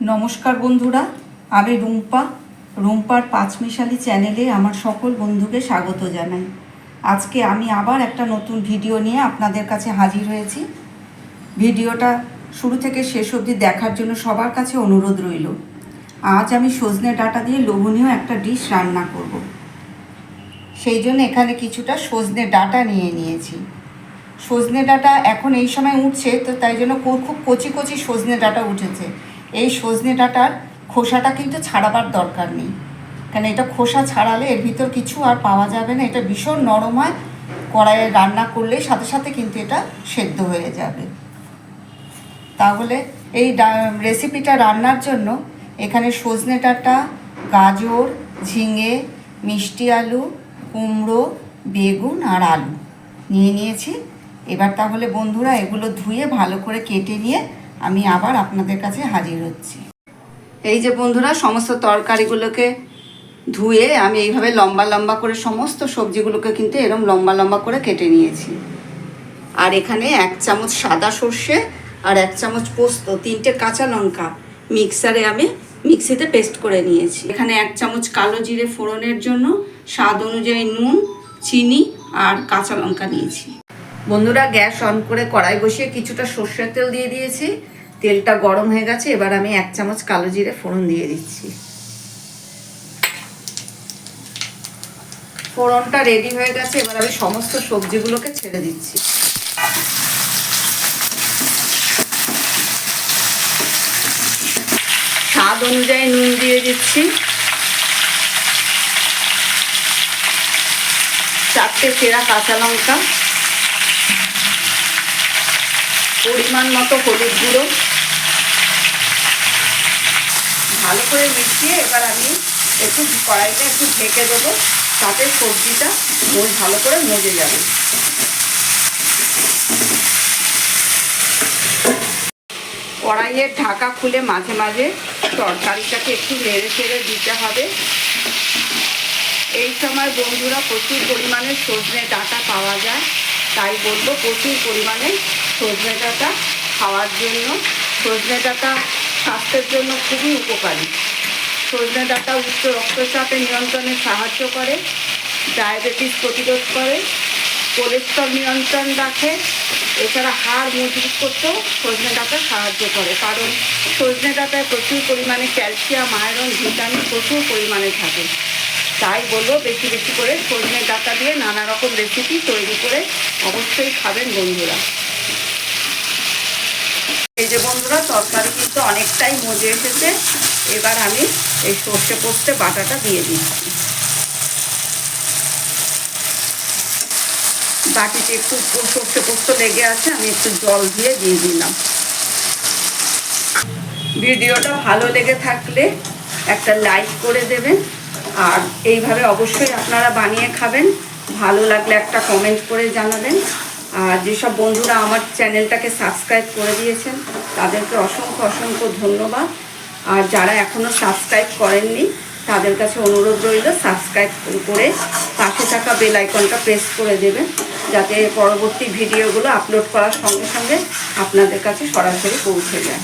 নমস্কার বন্ধুরা, আমি রুম্পা। রুম্পার পাঁচমিশালি চ্যানেলে আমার সকল বন্ধুকে স্বাগত জানাই। আজকে আমি আবার একটা নতুন ভিডিও নিয়ে আপনাদের কাছে হাজির হয়েছি। ভিডিওটা শুরু থেকে শেষ অবধি দেখার জন্য সবার কাছে অনুরোধ রইল। আজ আমি সজনে ডাটা দিয়ে লোভনীয় একটা ডিশ রান্না করব। সেই জন্য এখানে কিছুটা সজনে ডাটা নিয়ে নিয়েছি। সজনে ডাটা এখন এই সময় উঠছে, তো তাই জন্য খুব কচি কচি সজনে ডাটা উঠেছে। এই সজনে ডাঁটার খোসাটা কিন্তু ছাড়াবার দরকার নেই। কেন এটা খোসা ছাড়ালে এর ভিতর কিছু আর পাওয়া যাবে না। এটা ভীষণ নরম হয় কড়াইয়ে রান্না করলে সাথে সাথে কিন্তু এটা সেদ্ধ হয়ে যাবে। তাহলে এই রেসিপিটা রান্নার জন্য এখানে সজনে ডাঁটা, গাজর, ঝিঙে, মিষ্টি আলু, কুমড়ো, বেগুন আর আলু নিয়ে নিয়েছি। এবার তাহলে বন্ধুরা এগুলো ধুয়ে ভালো করে কেটে নিয়ে আমি আবার আপনাদের কাছে হাজির হচ্ছি। এই যে বন্ধুরা, সমস্ত তরকারিগুলোকে ধুয়ে আমি এইভাবে লম্বা লম্বা করে সমস্ত সবজিগুলোকে কিন্তু এরম লম্বা লম্বা করে কেটে নিয়েছি। আর এখানে এক চামচ সাদা সর্ষে আর এক চামচ পোস্ত, তিনটে কাঁচা লঙ্কা মিক্সারে আমি মিক্সিতে পেস্ট করে নিয়েছি। এখানে এক চামচ কালো জিরে ফোড়নের জন্য স্বাদ অনুযায়ী নুন, চিনি আর কাঁচা লঙ্কা নিয়েছি। বন্ধুরা, গ্যাস অন করে কড়াই বসিয়ে কিছুটা সর্ষের তেল দিয়ে দিয়েছি। তেলটা গরম হয়ে গেছে, এবার আমি এক চামচ কালো জিরে ফোড়ন দিয়ে দিচ্ছি। ফোড়নটা রেডি হয়ে গেছে, এবার আমি সমস্ত সবজিগুলোকে ছেড়ে দিচ্ছি। স্বাদ অনুযায়ী নুন দিয়ে দিচ্ছি। চারটে চেরা কাঁচা লঙ্কা। পরিমাণ মতো হলুদ গুঁড়ো। ভালো করে মিশিয়ে এবার আমি একটু কড়াইটা একটু ঢেকে দেবো। তাতে সবজিটা বেশ ভালো করে মজে যাবে। কড়াইয়ের ঢাকা খুলে মাঝে মাঝে তরকারিটাকে একটু নেড়ে চেড়ে দিতে হবে। এই সময় বন্ধুরা প্রচুর পরিমাণে সজনে ডাঁটা পাওয়া যায়। তাই বলব প্রচুর পরিমাণে সজনে ডাঁটা খাওয়ার জন্য। সজনে ডাঁটা স্বাস্থ্যের জন্য খুবই উপকারী। সজনে ডাঁটা উচ্চ রক্তচাপে নিয়ন্ত্রণে সাহায্য করে, ডায়াবেটিস প্রতিরোধ করে, কোলেস্ট্রল নিয়ন্ত্রণ রাখে। এছাড়া হাড় মজবুত করতেও সজনে ডাঁটা সাহায্য করে। কারণ সজনে ডাঁটায় প্রচুর পরিমাণে ক্যালসিয়াম, আয়রন, ভিটামিন প্রচুর পরিমাণে থাকে। তাই বলব বেশি বেশি করে সজনে ডাঁটা দিয়ে নানা রকম রেসিপি তৈরি করে অবশ্যই খাবেন বন্ধুরা। এই যে বন্ধুরা, তরকারি কিন্তু অনেকটাই মজে এসেছে। এবার আমি এই সর্ষে পোস্তে বাটাটা দিয়ে দিচ্ছি। বাটিতে একটু সর্ষে পোস্ত লেগে আছে, আমি একটু জল দিয়ে দিয়ে দিলাম। ভিডিওটা ভালো লেগে থাকলে একটা লাইক করে দেবেন। আর এইভাবে অবশ্যই আপনারা বানিয়ে খাবেন। ভালো লাগলে একটা কমেন্ট করে জানাবেন। আর যেসব বন্ধুরা আমার চ্যানেলটাকে সাবস্ক্রাইব করে দিয়েছেন, তাদেরকে অসংখ্য অসংখ্য ধন্যবাদ। আর যারা এখনও সাবস্ক্রাইব করেননি, তাদের কাছে অনুরোধ রইল সাবস্ক্রাইব করে পাশে থাকা বেল আইকনটা প্রেস করে দেবেন, যাতে পরবর্তী ভিডিওগুলো আপলোড করার সঙ্গে সঙ্গে আপনাদের কাছে সরাসরি পৌঁছে যায়।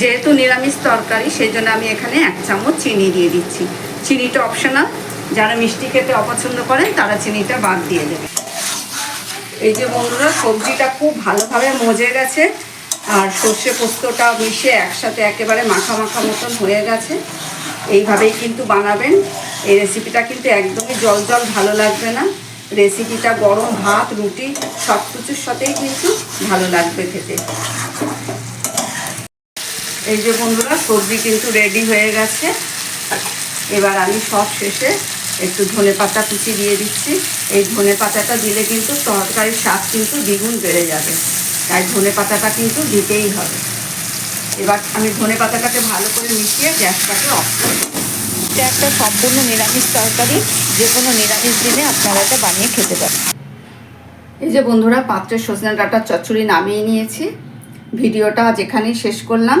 যেহেতু নিরামিষ তরকারি সেই জন্য আমি এখানে এক চামচ চিনি দিয়ে দিচ্ছি। চিনিটা অপশনাল যারা মিষ্টি খেতে অপছন্দ করেন, তারা চিনিটা বাদ দিয়ে দেবে এই যে বন্ধুরা, সবজিটা খুব ভালোভাবে মজে গেছে, আর সর্ষে পোস্তটা মিশে একসাথে একেবারে মাখা মাখা মতন হয়ে গেছে। এইভাবেই কিন্তু বানাবেন। এই রেসিপিটা কিন্তু একদমই জল জল ভালো লাগবে না। রেসিপিটা গরম ভাত, রুটি সব কিছুর সাথেই কিন্তু ভালো লাগবে খেতে। এই যে বন্ধুরা, সবজি কিন্তু রেডি হয়ে গেছে। এবার আমি সব শেষে একটু ধনে পাতা কুচি দিয়ে দিচ্ছি। এই ধনে পাতাটা দিলে কিন্তু তরকারির স্বাদ কিন্তু দ্বিগুণ বেড়ে যাবে। তাই ধনে পাতাটা কিন্তু দিতেই হবে। এবার আমি ধনে পাতাটাকে ভালো করে মিশিয়ে গ্যাসটাকে অফ করে দেবো। এটা একটা সম্পূর্ণ নিরামিষ তরকারি। যে কোনো নিরামিষ দিনে আপনারা এটা বানিয়ে খেতে পারেন। এই যে বন্ধুরা, পাত্রের সজনে ডাঁটার চচ্চড়ি নামিয়ে নিয়েছি। ভিডিওটা যেখানেই শেষ করলাম।